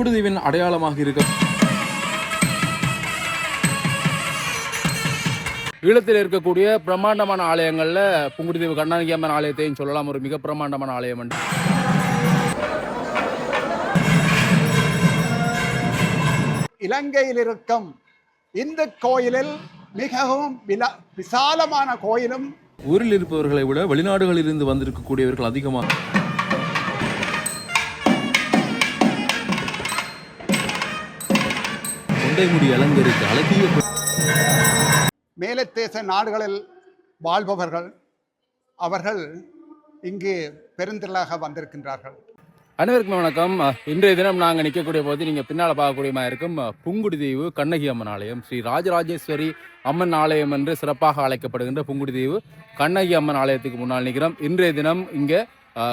புங்குடுதீவின் அடையாளமாக இருக்க ஈழத்தில் இருக்கக்கூடிய பிரம்மாண்டமான ஆலயங்களில் புங்குடுதீவு கண்ணாங்கி அம்மன் ஆலயத்தையும் சொல்லலாம். ஒரு மிக பிரம்மாண்டமான ஆலயம் என்று. இலங்கையில் இருக்கும் இந்த கோயிலில் மிகவும் விசாலமான கோயிலும் ஊரில் இருப்பவர்களை விட வெளிநாடுகளில் இருந்து வந்திருக்கக்கூடியவர்கள் அதிகமாக தொண்டைமுடி அலங்கரித்து அழகிய மேலத்தேச நாடுகளில் வாழ்பவர்கள் அவர்கள் இங்கு பெருந்திரளாக வந்திருக்கின்றார்கள். அனைவருக்கும் வணக்கம். இன்றைய தினம் நாங்கள் நிற்கக்கூடிய போது நீங்கள் பின்னால் பார்க்கக்கூடியமா இருக்கும் புங்குடுதீவு கண்ணகி அம்மன் ஆலயம் ஸ்ரீ ராஜராஜேஸ்வரி அம்மன் ஆலயம் என்று சிறப்பாக அழைக்கப்படுகின்ற புங்குடுதீவு கண்ணகி அம்மன் ஆலயத்துக்கு முன்னால் நிற்கிறோம். இன்றைய தினம் இங்கே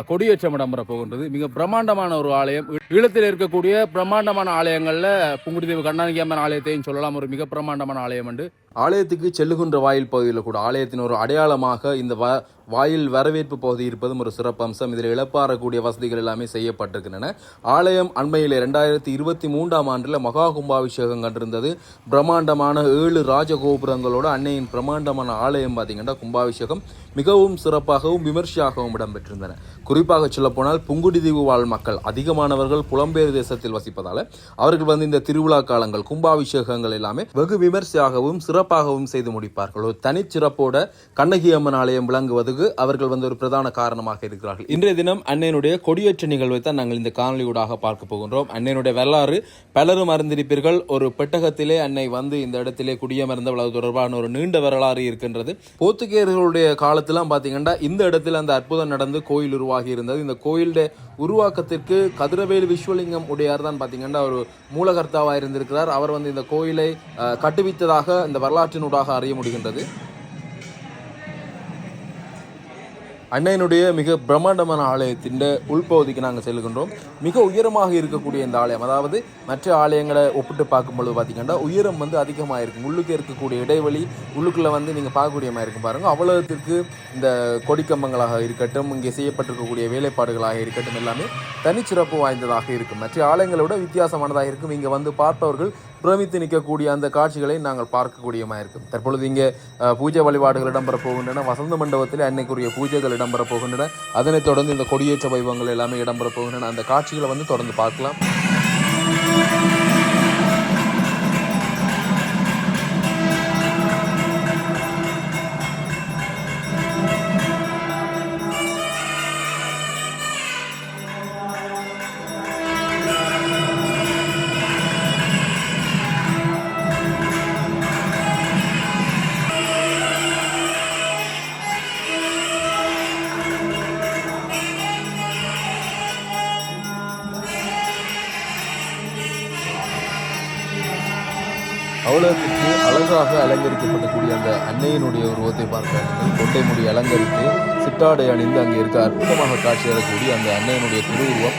கொடியேற்றம் இடம்பெற போகின்றது மிக பிரம்மாண்டமான ஒரு ஆலயம். ஈழத்தில் இருக்கக்கூடிய பிரம்மாண்டமான ஆலயங்களில் புங்குடிதீவு கண்ணகி அம்மன் ஆலயத்தையும் சொல்லலாம். ஒரு மிக பிரம்மாண்டமான ஆலயம் என்று ஆலயத்துக்கு செல்லுகின்ற வாயில் பகுதியில் கூட ஆலயத்தின் ஒரு அடையாளமாக இந்த வ வாயில் வரவேற்பு பகுதி இருப்பதும் ஒரு சிறப்பு அம்சம். இதில் இழப்பாறக்கூடிய வசதிகள் எல்லாமே செய்யப்பட்டிருக்கின்றன. ஆலயம் அண்மையில் ரெண்டாயிரத்தி இருபத்தி மூன்றாம் ஆண்டில் மகா கும்பாபிஷேகம் கண்டிருந்தது. பிரம்மாண்டமான ஏழு ராஜகோபுரங்களோட அன்னையின் பிரம்மாண்டமான ஆலயம் பார்த்தீங்கன்னா கும்பாபிஷேகம் மிகவும் சிறப்பாகவும் விமர்சையாகவும் இடம்பெற்றிருந்தன. குறிப்பாக சொல்லப்போனால் புங்குடிதீவு வாழ் மக்கள் அதிகமானவர்கள் புலம்பெயர் தேசத்தில் வசிப்பதால் அவர்கள் வந்து இந்த திருவிழா காலங்கள் கும்பாபிஷேகங்கள் எல்லாமே வெகு விமர்சையாகவும் சிறப்பாகவும் செய்து முடிப்பார்கள். ஒரு தனிச்சிறப்போட கண்ணகி அம்மன் ஆலயம் விளங்குவதற்கு அவர்கள் வந்து ஒரு பிரதான காரணமாக இருக்கிறார்கள். இன்றைய தினம் அன்னையனுடைய கொடியேற்ற நிகழ்வை தான் நாங்கள் இந்த காணொலியூடாக பார்க்க போகின்றோம். அன்னையனுடைய வரலாறு பலரும் அறிந்திருப்பீர்கள். ஒரு பெட்டகத்திலே அன்னை வந்து இந்த இடத்திலே குடியமர்ந்தவள் அது தொடர்பான ஒரு நீண்ட வரலாறு இருக்கின்றது. போர்த்துகேயர்களுடைய காலத்திலாம் பார்த்தீங்கன்னா இந்த இடத்துல அந்த அற்புதம் நடந்து கோயில் உருவாகி இருந்தது. இந்த கோயிலுடைய உருவாக்கத்திற்கு கதிரவேலு விஸ்வலிங்கம் உடையார் தான் பார்த்தீங்கன்னா ஒரு மூலகர்த்தாவாக இருந்திருக்கிறார் அவர் வந்து இந்த கோயிலை அஹ், கட்டுவித்ததாக இந்த வரலாற்றினூடாக அறிய முடிகின்றது. அன்னையினுடைய மிக பிரம்மாண்டமான ஆலயத்தின் உள்பகுதிக்கு நாங்கள் செல்கின்றோம். மிக உயரமாக இருக்கக்கூடிய இந்த ஆலயம் அதாவது மற்ற ஆலயங்களை ஒப்பிட்டு பார்க்கும்பொழுது பார்த்தீங்கன்னா உயரம் வந்து அதிகமாக இருக்கும். உள்ளுக்கு இருக்கக்கூடிய இடைவெளி உள்ளுக்குள்ளே வந்து நீங்கள் பார்க்கக்கூடிய மாதிரி இருக்கும் பாருங்கள் அவ்வளோத்திற்கு இந்த கொடிக்கம்பங்களாக இருக்கட்டும் இங்கே செய்யப்பட்டிருக்கக்கூடிய வேலைப்பாடுகளாக இருக்கட்டும் எல்லாமே தனிச்சிறப்பு வாய்ந்ததாக இருக்கும். மற்ற ஆலயங்களை விட வித்தியாசமானதாக இருக்கும். இங்கே வந்து பார்ப்பவர்கள் பிரமித்து நிற்கக்கூடிய அந்த காட்சிகளை நாங்கள் பார்க்கக்கூடியமாக இருக்கும். தற்பொழுது இங்கே பூஜை வழிபாடுகள் இடம்பெற போகின்றன. வசந்த மண்டபத்தில் அன்னைக்குரிய பூஜைகள் இடம்பெற போகின்றன. அதனைத் தொடர்ந்து இந்த கொடியேற்ற வைபவங்கள் எல்லாமே இடம்பெற போகின்றன. அந்த காட்சிகளை வந்து தொடர்ந்து பார்க்கலாம். சிட்டாடை அணிந்து அங்கே இருக்க அற்புதமாக காட்சி தரக்கூடிய அந்த அன்னையனுடைய திருவுருவம்.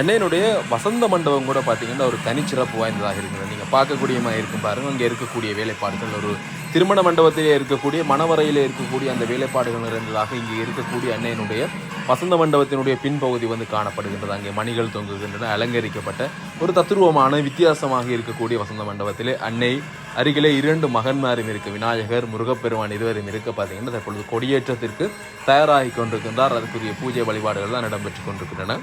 அன்னையனுடைய வசந்த மண்டபம் கூட பார்த்தீங்கன்னா ஒரு தனிச்சிறப்பு வாய்ந்ததாக இருக்கிறது. நீங்கள் பார்க்கக்கூடியமா இருக்கும் பாருங்கள் அங்கே இருக்கக்கூடிய வேலைப்பாடுகள் ஒரு திருமண மண்டபத்திலே இருக்கக்கூடிய மணவரையிலே இருக்கக்கூடிய அந்த வேலைப்பாடுகள் நிறைந்ததாக இங்கே இருக்கக்கூடிய அன்னையினுடைய வசந்த மண்டபத்தினுடைய பின்பகுதி வந்து காணப்படுகின்றது. அங்கே மணிகள் தொங்குகின்றன அலங்கரிக்கப்பட்ட ஒரு தத்துருவமான வித்தியாசமாக இருக்கக்கூடிய வசந்த மண்டபத்திலே அன்னை அருகிலே இரண்டு மகன்மாரும் இருக்கு விநாயகர் முருகப்பெருமான் இருவரும் இருக்க பார்த்தீங்கன்னா தற்பொழுது கொடியேற்றத்திற்கு தயாராகி கொண்டிருக்கின்றார். அதற்குரிய பூஜை வழிபாடுகள் தான் இடம்பெற்றுக் கொண்டிருக்கின்றன.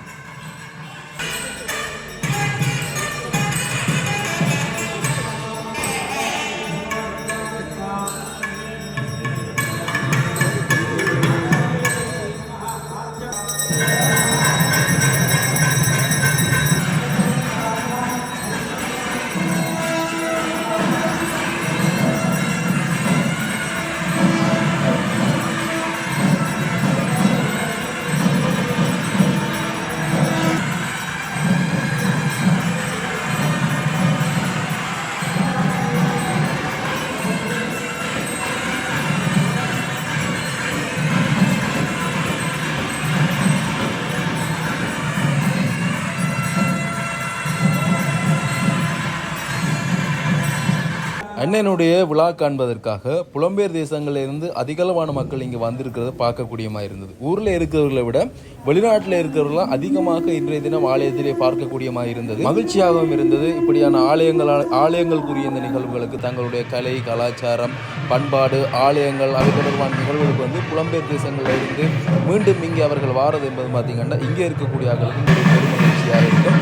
Yeah. அண்ணனுடைய விழா காண்பதற்காக புலம்பெயர் தேசங்களில் இருந்து அதிகளவான மக்கள் இங்கே வந்திருக்கிறத பார்க்கக்கூடியமா இருந்தது. ஊரில் இருக்கிறவர்களை விட வெளிநாட்டில் இருக்கிறவர்களாம் அதிகமாக இன்றைய தினம் ஆலயத்திலே பார்க்கக்கூடியமாக இருந்தது. மகிழ்ச்சியாகவும் இருந்தது. இப்படியான ஆலயங்கள் ஆலயங்களுக்குரிய இந்த நிகழ்வுகளுக்கு தங்களுடைய கலை கலாச்சாரம் பண்பாடு ஆலயங்கள் அது தொடர்பான நிகழ்வுகளுக்கு வந்து புலம்பெயர் தேசங்களில் இருந்து மீண்டும் இங்கே அவர்கள் வாரது என்பது பார்த்தீங்கன்னா இங்கே இருக்கக்கூடிய ஆக்களுக்கு பெரும் மகிழ்ச்சியாக இருக்கும்.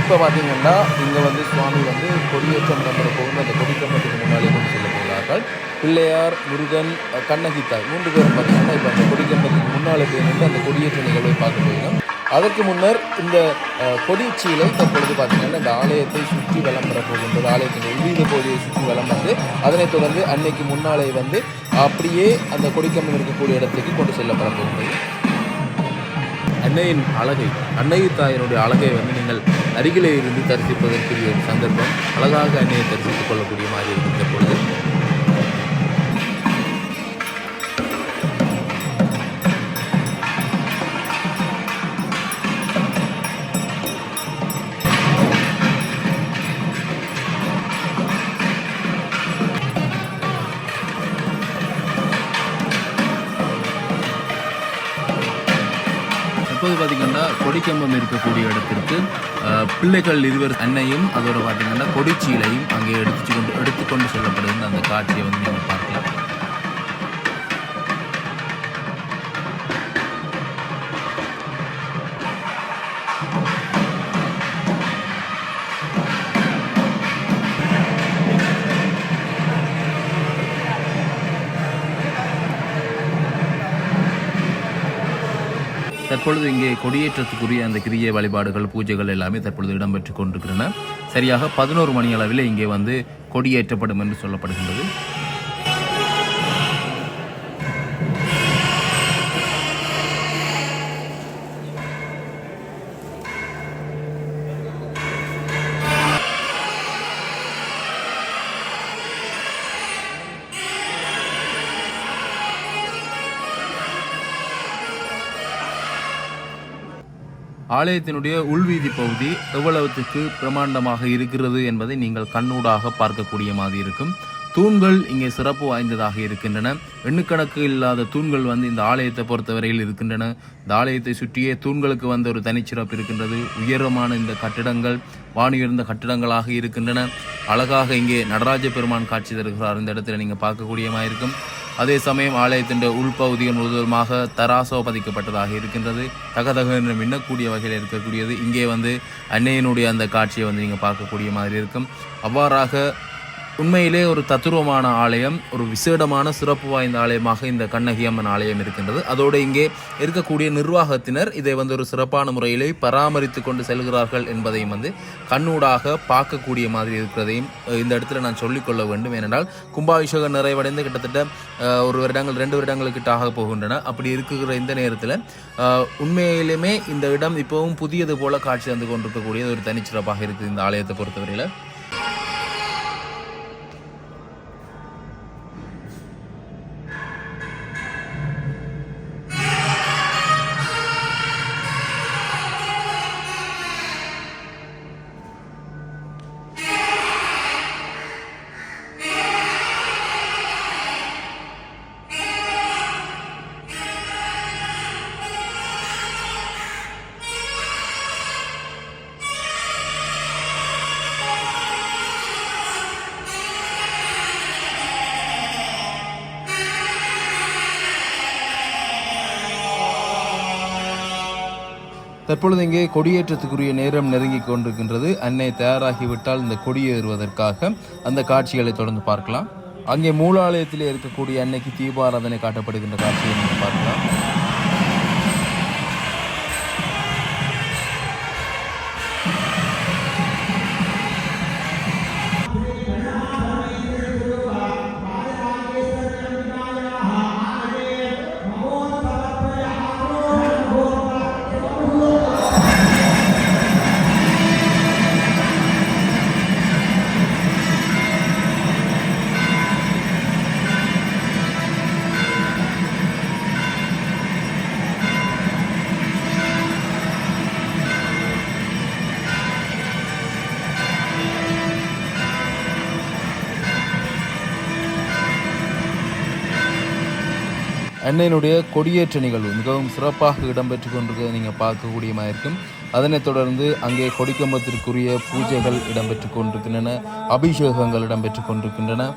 இப்போ பார்த்தீங்கன்னா இங்கே வந்து சுவாமி வந்து கொடியேற்றம் நம்புற போகுது அந்த கொடிக்கம்பத்துக்கு முன்னாலே கொண்டு செல்ல போகிறார்கள் பிள்ளையார் முருகன் கண்ணகி தாய் மூன்று பேரும் பார்த்தீங்கன்னா இப்போ அந்த கொடிக்கம்பத்துக்கு முன்னாலே போய் நின்று அந்த கொடியேற்ற நிகழ்வை பார்க்க போயிடும் அதற்கு முன்னர் இந்த கொடிச்சீலை தற்பொழுது பார்த்தீங்கன்னா இந்த ஆலயத்தை சுற்றி வலம் பெற போகின்றது. ஆலயத்தின் உள்ளீடு பகுதியை சுற்றி வலம் வந்து அதனைத் தொடர்ந்து அன்னைக்கு முன்னாலே வந்து அப்படியே அந்த கொடிக்கம்பம் இருக்கக்கூடிய இடத்துக்கு கொண்டு செல்லப்பட போகின்றது. அன்னையின் அழகை அன்னை தாயினுடைய அழகை வந்து நீங்கள் அருகிலே இருந்து தரிசிப்பதற்குரிய ஒரு சந்தர்ப்பம். அழகாக அன்னையை தரிசித்துக் கொள்ளக்கூடிய மாதிரி இருக்கின்ற பொழுது பார்த்தீங்கன்னா கொடிக்கம்பம் இருக்கக்கூடிய இடத்திற்கு பிள்ளைகள் இருவர் அன்னையும் அதோட பார்த்தீங்கன்னா கொடிச்சீலையும் அங்கே எடுத்து கொண்டு எடுத்துக்கொண்டு செல்லப்படுகின்ற அந்த காட்சியை வந்து நீங்கள் தற்பொழுது இங்கே கொடியேற்றத்துக்குரிய அந்த கிரிய வழிபாடுகள் பூஜைகள் எல்லாமே தற்பொழுது இடம்பெற்று கொண்டிருக்கின்றன. சரியாக பதினோரு மணி அளவில் இங்கே வந்து கொடியேற்றப்படும் என்று சொல்லப்படுகின்றது. ஆலயத்தினுடைய உள்வீதி பகுதி எவ்வளவுத்துக்கு பிரமாண்டமாக இருக்கிறது என்பதை நீங்கள் கண்ணூடாக பார்க்கக்கூடிய மாதிரி இருக்கும். தூண்கள் இங்கே சிறப்பு வாய்ந்ததாக இருக்கின்றன. எண்ணுக்கணக்கு இல்லாத தூண்கள் வந்து இந்த ஆலயத்தை பொறுத்தவரையில் இருக்கின்றன. இந்த ஆலயத்தை சுற்றியே தூண்களுக்கு வந்த ஒரு தனிச்சிறப்பு இருக்கின்றது. உயரமான இந்த கட்டிடங்கள் வானுயர்ந்த கட்டிடங்களாக இருக்கின்றன. அழகாக இங்கே நடராஜ பெருமான் காட்சி தருகிறார். இந்த இடத்துல நீங்கள் பார்க்கக்கூடியமாக இருக்கும். அதே சமயம் ஆலயத்தின் உள்பகுதிகள் முழுவதுமாக தராசோ பதிக்கப்பட்டதாக இருக்கின்றது. தகதக என்று மின்னக்கூடிய வகையில் இருக்கக்கூடியது. இங்கே வந்து அன்னையினுடைய அந்த காட்சியை வந்து நீங்கள் பார்க்கக்கூடிய மாதிரி இருக்கும். அவ்வாறாக உண்மையிலே ஒரு தத்துருவமான ஆலயம் ஒரு விசேடமான சிறப்பு வாய்ந்த ஆலயமாக இந்த கண்ணகி அம்மன் ஆலயம் இருக்கின்றது. அதோடு இங்கே இருக்கக்கூடிய நிர்வாகத்தினர் இதை வந்து ஒரு சிறப்பான முறையிலே பராமரித்து கொண்டு செல்கிறார்கள் என்பதையும் வந்து கண்ணூடாக பார்க்கக்கூடிய மாதிரி இருக்கிறதையும் இந்த இடத்துல நான் சொல்லிக்கொள்ள வேண்டும். ஏனென்றால் கும்பாபிஷேகம் நிறைவடைந்து கிட்டத்தட்ட ஒரு வருடங்கள் ரெண்டு வருடங்களுக்கு ஆக போகின்றன. அப்படி இருக்கிற இந்த நேரத்தில் உண்மையிலுமே இந்த இடம் இப்போவும் புதியது போல காட்சி தந்து கொண்டிருக்கக்கூடியது ஒரு தனிச்சிறப்பாக இருக்குது இந்த ஆலயத்தை பொறுத்தவரையில். தற்பொழுது இங்கே கொடியேற்றத்துக்குரிய நேரம் நெருங்கி கொண்டிருக்கின்றது. அன்னை தயாராகிவிட்டால் இந்த கொடியேறுவதற்காக அந்த காட்சிகளை தொடர்ந்து பார்க்கலாம். அங்கே மூலாலயத்திலே இருக்கக்கூடிய அன்னைக்கு தீபாராதனை காட்டப்படுகின்ற காட்சியை நீங்கள் பார்க்கலாம். அன்னையினுடைய கொடியேற்ற நிகழ்வு மிகவும் சிறப்பாக இடம்பெற்று கொண்டிருக்கிறத நீங்கள் பார்க்கக்கூடியமாக இருக்கும் அதனைத் தொடர்ந்து அங்கே கொடிக்கம்பத்திற்குரிய பூஜைகள் இடம்பெற்று கொண்டிருக்கின்றன அபிஷேகங்கள் இடம்பெற்று கொண்டிருக்கின்றன.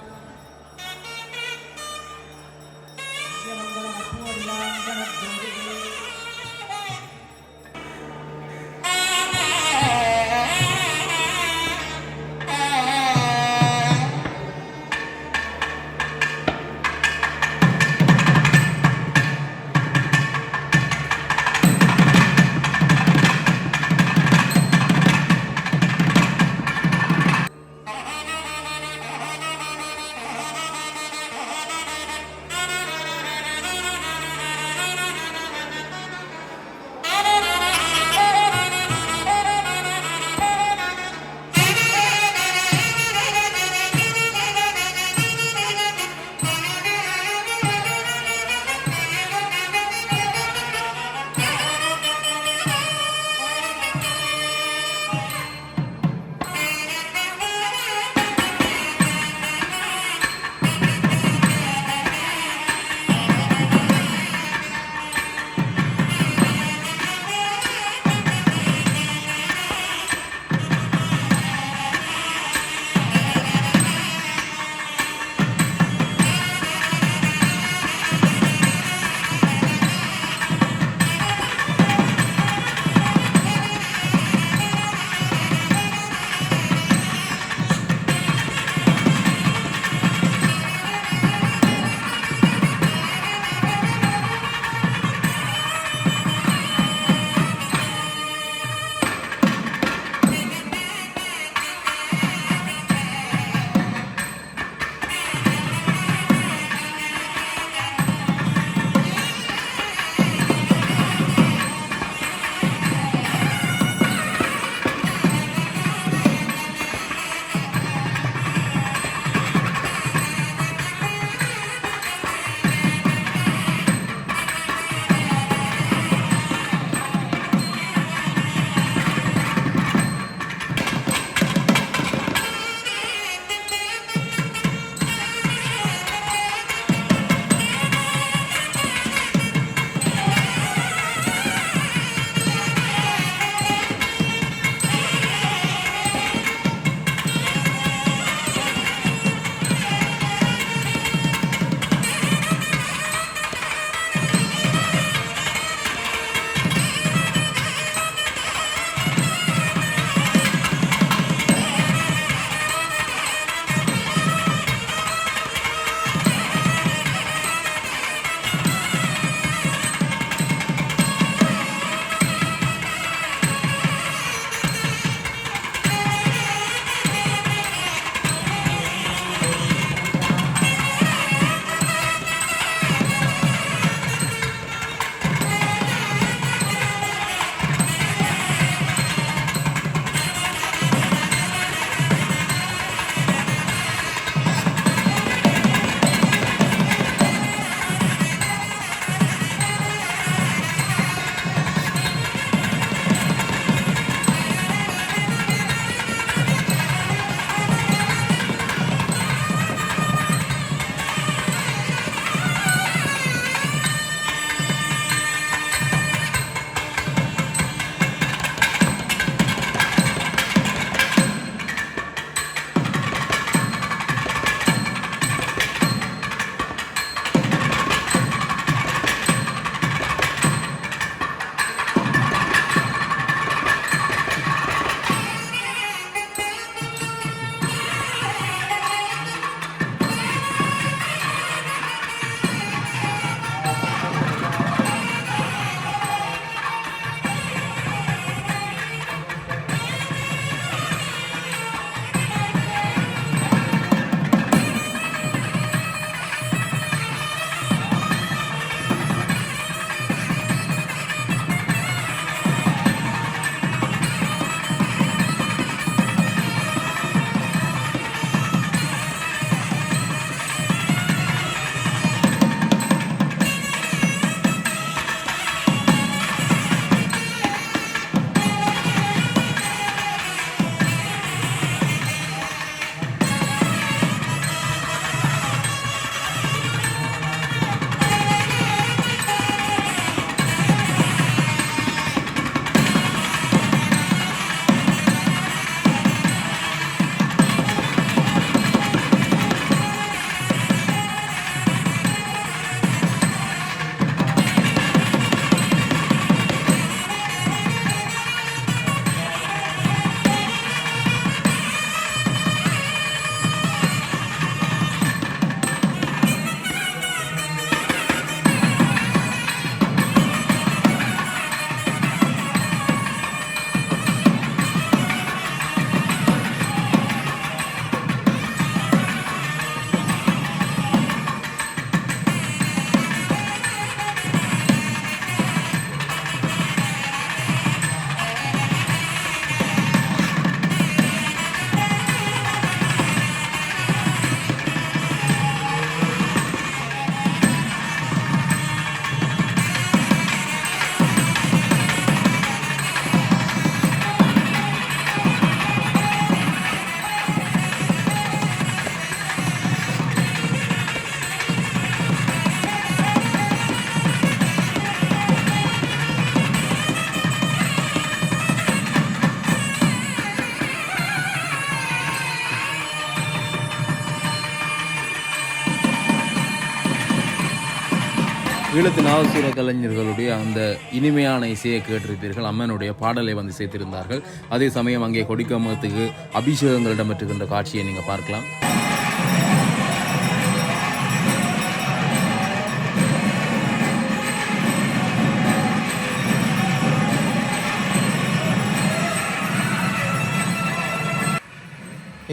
ஈழத்து நாவசூர கலைஞர்களுடைய அந்த இனிமையான இசையை கேட்டிருப்பீர்கள். அம்மனுடைய பாடலை வந்து சேர்த்திருந்தார்கள். அதே சமயம் அங்கே கொடிக்கமத்துக்கு அபிஷேகங்கள் இடம்பெற்றுகின்ற காட்சியை நீங்கள் பார்க்கலாம்.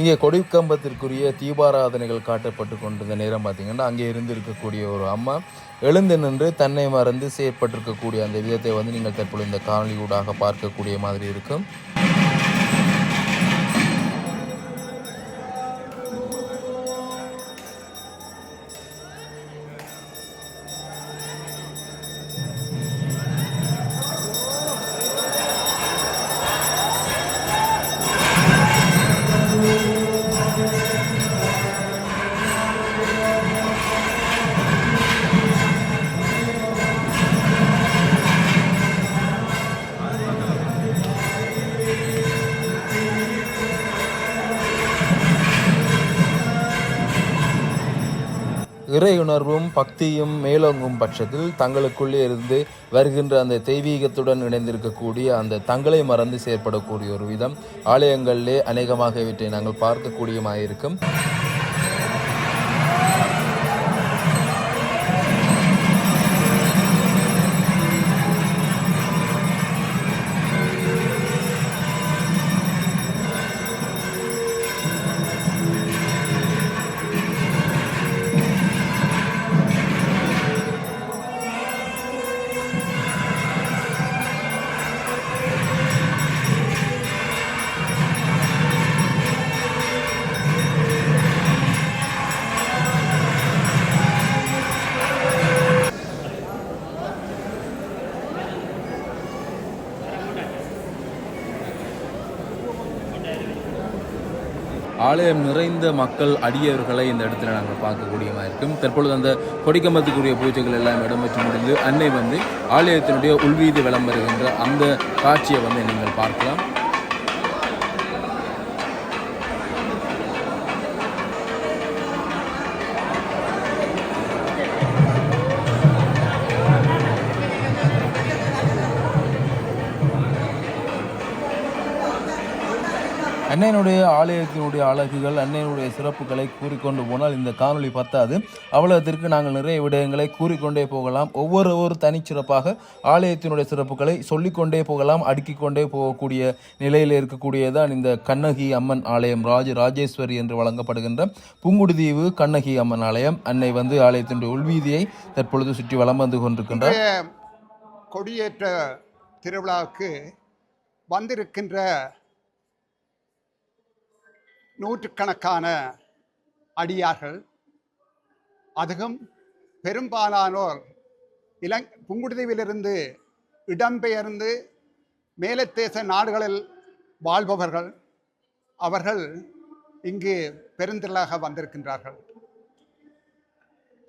இங்கே கொடிக்கம்பத்திற்குரிய தீபாராதனைகள் காட்டப்பட்டு கொண்டிருந்த நேரம் பார்த்தீங்கன்னா அங்கே இருந்து இருக்கக்கூடிய ஒரு அம்மா எழுந்து நின்று தன்னை மறந்து செயற்பட்டிருக்கக்கூடிய அந்த விதத்தை வந்து நீங்கள் தற்பொழுது இந்த காணொலியூடாக பார்க்கக்கூடிய மாதிரி இருக்கும். இறையுணர்வும் பக்தியும் மேலோங்கும் பட்சத்தில் தங்களுக்குள்ளே இருந்து வருகின்ற அந்த தெய்வீகத்துடன் இணைந்திருக்கக்கூடிய அந்த தங்களை மறந்து செயற்படக்கூடிய ஒரு விதம். ஆலயங்களிலே அநேகமாக இவற்றை நாங்கள் பார்க்கக்கூடியமாக இருக்கும் ஆலயம் நிறைந்த மக்கள் அடியவர்களை இந்த இடத்துல நாங்கள் பார்க்கக்கூடியமாக இருக்கும். தற்பொழுது அந்த கொடிக்கம்பத்துக்குரிய பூஜைகள் எல்லாம் இடம்பெற்று முடிந்து அன்னை வந்து ஆலயத்தினுடைய உள்வீதி விளம்பருகின்ற அந்த காட்சியை வந்து நீங்கள் பார்க்கலாம். அன்னையனுடைய ஆலயத்தினுடைய அழகுகள் அன்னையனுடைய சிறப்புகளை கூறிக்கொண்டு போனால் இந்த காணொளி பத்தாது. அவ்வளோத்திற்கு நாங்கள் நிறைய விடயங்களை கூறிக்கொண்டே போகலாம். ஒவ்வொரு ஒரு தனிச்சிறப்பாக ஆலயத்தினுடைய சிறப்புகளை சொல்லிக்கொண்டே போகலாம். அடுக்கிக்கொண்டே போகக்கூடிய நிலையில் இருக்கக்கூடியதான் இந்த கண்ணகி அம்மன் ஆலயம் ராஜ ராஜேஸ்வரி என்று வழங்கப்படுகின்ற புங்குடுதீவு கண்ணகி அம்மன் ஆலயம். அன்னை வந்து ஆலயத்தினுடைய உள்வீதியை தற்பொழுது சுற்றி வலம் வந்து கொண்டிருக்கின்ற கொடியேற்ற திருவிழாவுக்கு வந்திருக்கின்ற நூற்றுக்கணக்கான அடியார்கள். அதுவும் பெரும்பாலானோர் இலங் புங்குடுதீவிலிருந்து இடம்பெயர்ந்து மேலத்தேச நாடுகளில் வாழ்பவர்கள். அவர்கள் இங்கு பெருந்திரளாக வந்திருக்கின்றார்கள்.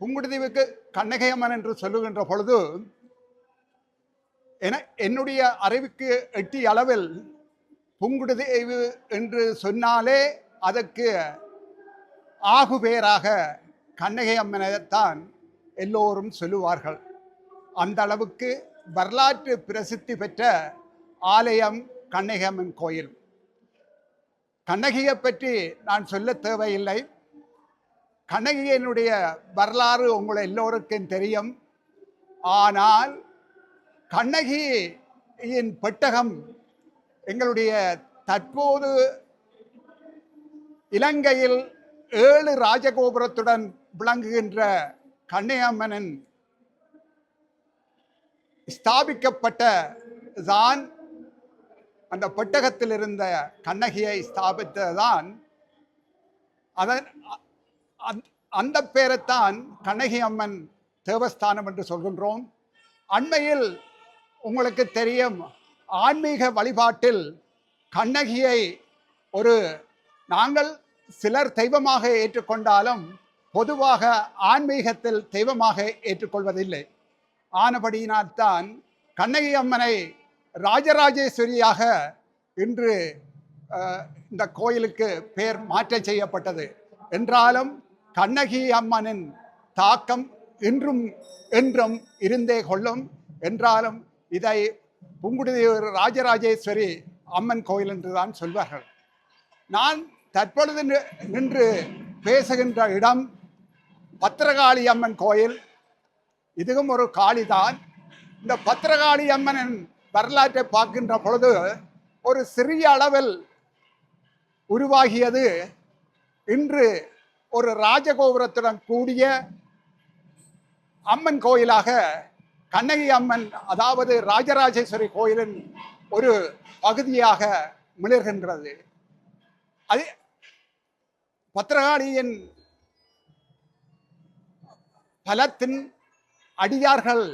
புங்குடுதீவுக்கு கண்ணகையம்மன் என்று சொல்லுகின்ற பொழுது என என்னுடைய அறிவுக்கு எட்டிய அளவில் புங்குடுதீவு என்று சொன்னாலே அதற்கு ஆகுபேராக கண்ணகை அம்மனைத்தான் எல்லோரும் சொல்லுவார்கள். அந்த அளவுக்கு வரலாற்று பிரசித்தி பெற்ற ஆலயம் கண்ணகி அம்மன் கோயில். கண்ணகியை பற்றி நான் சொல்ல தேவையில்லை. கண்ணகியினுடைய வரலாறு உங்களை எல்லோருக்கும் தெரியும். ஆனால் கண்ணகியின் பெட்டகம் எங்களுடைய தற்போது இலங்கையில் ஏழு ராஜகோபுரத்துடன் விளங்குகின்ற கண்ணையம்மனின் ஸ்தாபிக்கப்பட்ட தான் அந்த பெட்டகத்தில் இருந்த கண்ணகியை ஸ்தாபித்ததான் அதன் அந்த- அந்த பேரைத்தான் கண்ணகி அம்மன் தேவஸ்தானம் என்று சொல்கின்றோம். அண்மையில் உங்களுக்கு தெரியும் ஆன்மீக வழிபாட்டில் கண்ணகியை ஒரு நாங்கள் சிலர் தெய்வமாக ஏற்றுக்கொண்டாலும் பொதுவாக ஆன்மீகத்தில் தெய்வமாக ஏற்றுக்கொள்வதில்லை. ஆனபடியினால்தான் கண்ணகி அம்மனை ராஜராஜேஸ்வரியாக இன்று இந்த கோயிலுக்கு பெயர் மாற்றம் செய்யப்பட்டது. என்றாலும் கண்ணகி அம்மனின் தாக்கம் இன்றும் என்றும் இருந்தே கொள்ளும். என்றாலும் இதை புங்குடுதீவர் ராஜராஜேஸ்வரி அம்மன் கோயில் என்று தான் சொல்வார்கள். நான் தற்பொழுது நி- நின்று பேசுகின்ற இடம் பத்திரகாளி அம்மன் கோயில். இதுவும் ஒரு காளிதான். இந்த பத்திரகாளி அம்மனின் வரலாற்றை பார்க்கின்ற பொழுது ஒரு சிறிய அளவில் உருவாகியது இன்று ஒரு ராஜகோபுரத்துடன் கூடிய அம்மன் கோயிலாக கண்ணகி அம்மன் அதாவது ராஜராஜேஸ்வரி கோயிலின் ஒரு பகுதியாக மிளர்கின்றது. அது பத்திரகாளியின் பலத்தின் அடியார்கள்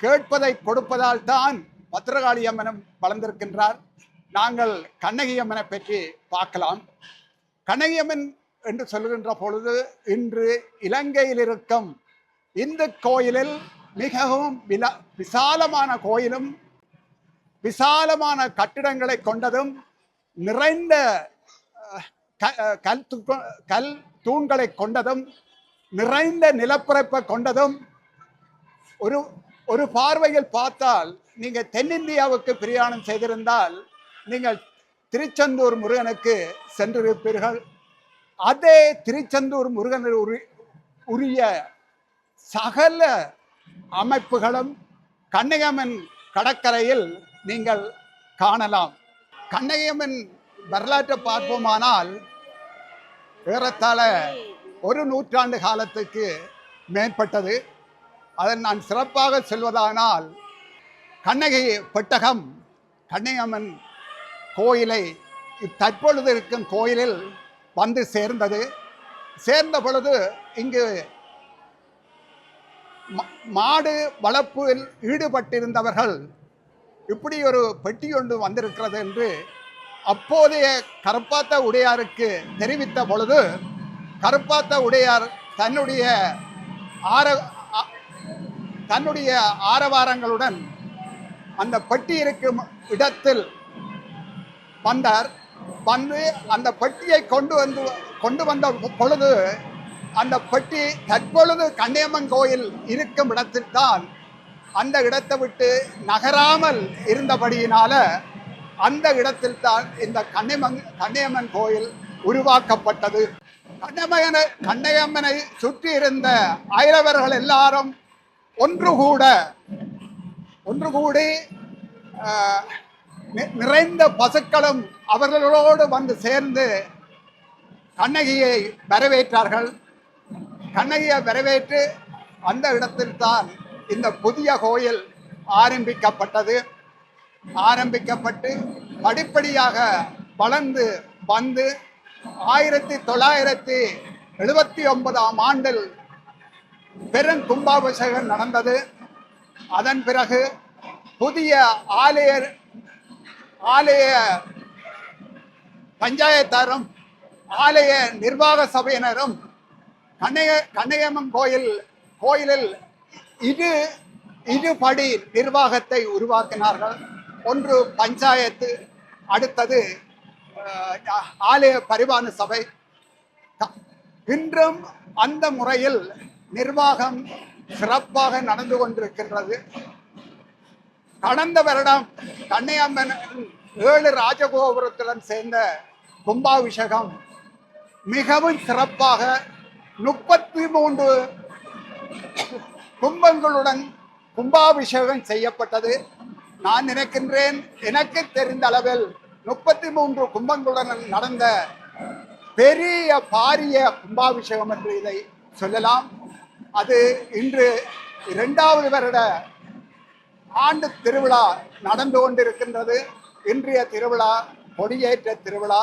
கேட்பதை கொடுப்பதால் தான் பத்திரகாளி அம்மனம் வளர்ந்திருக்கின்றார். நாங்கள் கண்ணகி அம்மனை பற்றி பார்க்கலாம். கண்ணகி அம்மன் என்று சொல்லுகின்ற பொழுது இன்று இலங்கையில் இருக்கும் இந்து கோயிலில் மிகவும் வில விசாலமான கோயிலும் விசாலமான கட்டிடங்களை கொண்டதும் நிறைந்த கல் கல் தூண்களை கொண்டதும் நிறைந்த நிலப்பரப்பை கொண்டதும் ஒரு ஒரு பார்வையில் பார்த்தால் நீங்கள் தென்னிந்தியாவுக்கு பிரயாணம் செய்திருந்தால் நீங்கள் திருச்செந்தூர் முருகனுக்கு சென்றிருப்பீர்கள். அதே திருச்செந்தூர் முருகன் உரிய சகல அமைப்புகளும் கண்ணகம்மன் கடற்கரையில் நீங்கள் காணலாம். கண்ணகம்மன் வரலாற்றை பார்ப்போமானால் ஏறத்தாழ ஒரு நூற்றாண்டு காலத்துக்கு மேற்பட்டது. அதை நான் சிறப்பாக சொல்வதானால் கண்ணகி பெட்டகம் கண்ணகியம்மன் கோயிலை தற்பொழுது இருக்கும் கோயிலில் வந்து சேர்ந்தது. சேர்ந்த பொழுது இங்கு மாடு வளர்ப்பில் ஈடுபட்டிருந்தவர்கள் இப்படி ஒரு பெட்டி ஒன்று வந்திருக்கிறது என்று அப்போதைய கருப்பாத்த உடையாருக்கு தெரிவித்த பொழுது கருப்பாத்த உடையார் தன்னுடைய ஆர ஆ- தன்னுடைய ஆரவாரங்களுடன் அந்த பெட்டி இருக்கும் இடத்தில் வந்தார். வந்து அந்த பெட்டியை கொண்டு வந்து கொண்டு வந்த பொழுது அந்த பெட்டி தற்பொழுது கண்ணியம்மன் கோயில் இருக்கும் இடத்தில்தான் அந்த இடத்தை விட்டு நகராமல் இருந்தபடியினால அந்த இடத்தில் தான் இந்த கண்ணியம்மன் கண்ணியம்மன் கோயில் உருவாக்கப்பட்டது. கண்ணமகனை கண்ணையம்மனை சுற்றி இருந்த அயலவர்கள் எல்லாரும் ஒன்று கூட ஒன்று கூடி நிறைந்த பசுக்களும் அவர்களோடு வந்து சேர்ந்து கண்ணகியை வரவேற்றார்கள். கண்ணகியை வரவேற்று அந்த இடத்தில்தான் இந்த புதிய கோயில் ஆரம்பிக்கப்பட்டது. ஆரம்பிக்கப்பட்டு படிப்படியாக வளர்ந்து வந்து ஆயிரத்தி தொள்ளாயிரத்தி எழுபத்தி ஒன்பதாம் ஆண்டில் பெரும் கும்பாபிஷேகம் நடந்தது. அதன் பிறகு புதிய ஆலய ஆலய பஞ்சாயத்தாரும் ஆலய நிர்வாக சபையினரும் கண்ணைய கண்ணையம்மன் கோயில் கோயிலில் இரு இருபடி நிர்வாகத்தை உருவாக்கினார்கள். ஒன்று பஞ்சாயத்து அடுத்தது ஆலய பரிவான சபை. இன்றும் அந்த முறையில் நிர்வாகம் சிறப்பாக நடந்து கொண்டிருக்கின்றது. கடந்த வருடம் கண்ணையம்மன் ஏழு ராஜகோபுரத்துடன் சேர்ந்த கும்பாபிஷேகம் மிகவும் சிறப்பாக முப்பத்தி மூன்று கும்பங்களுடன் கும்பாபிஷேகம் செய்யப்பட்டது. நான் நினைக்கின்றேன் எனக்கு தெரிந்த அளவில் முப்பத்தி மூன்று கும்பங்களுடன் நடந்த பெரிய பாரிய கும்பாபிஷேகம் என்று இதை சொல்லலாம். அது இன்று இரண்டாவது வருட ஆண்டு திருவிழா நடந்து கொண்டிருக்கின்றது. இன்றைய திருவிழா கொடியேற்ற திருவிழா.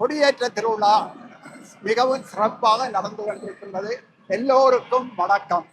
கொடியேற்ற திருவிழா மிகவும் சிறப்பாக நடந்து கொண்டிருக்கின்றது. எல்லோருக்கும் வணக்கம்.